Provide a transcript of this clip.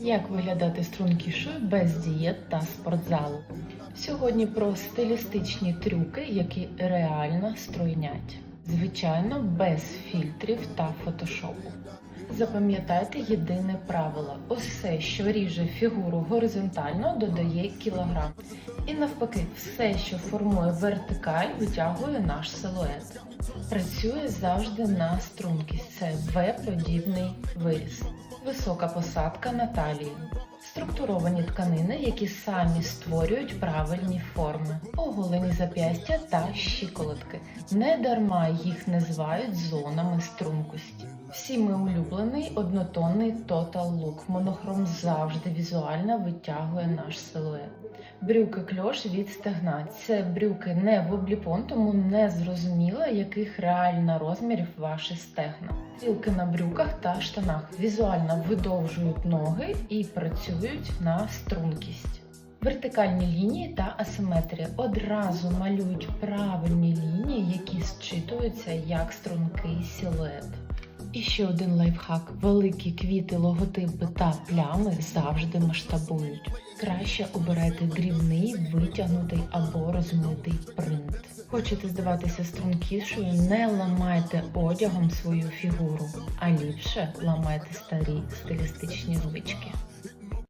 Як виглядати стрункішою без дієт та спортзалу? Сьогодні про стилістичні трюки, які реально стройнять. Звичайно, без фільтрів та фотошопу. Запам'ятайте єдине правило: усе, що ріже фігуру горизонтально, додає кілограм. І навпаки, все, що формує вертикаль, витягує наш силует. Працює завжди на стрункість. Це В-подібний виріс, висока посадка на талії, структуровані тканини, які самі створюють правильні форми, оголені зап'ястя та щиколотки. Не дарма їх називають зонами стрункості. Всіми улюблений однотонний Total Look. Монохром завжди візуально витягує наш силует. Брюки кльош від стегна. Це брюки не в обліпон, тому не зрозуміло, яких реально розмірів ваші стегна. Стрілки на брюках та штанах візуально видовжують ноги і працюють на стрункість. Вертикальні лінії та асиметрія одразу малюють правильні лінії, які зчитуються як стрункий силует. І ще один лайфхак: великі квіти, логотипи та плями завжди масштабують. Краще обирайте дрібний, витягнутий або розмитий принт. Хочете здаватися стрункішою, не ламайте одягом свою фігуру, а ліпше ламайте старі стилістичні звички.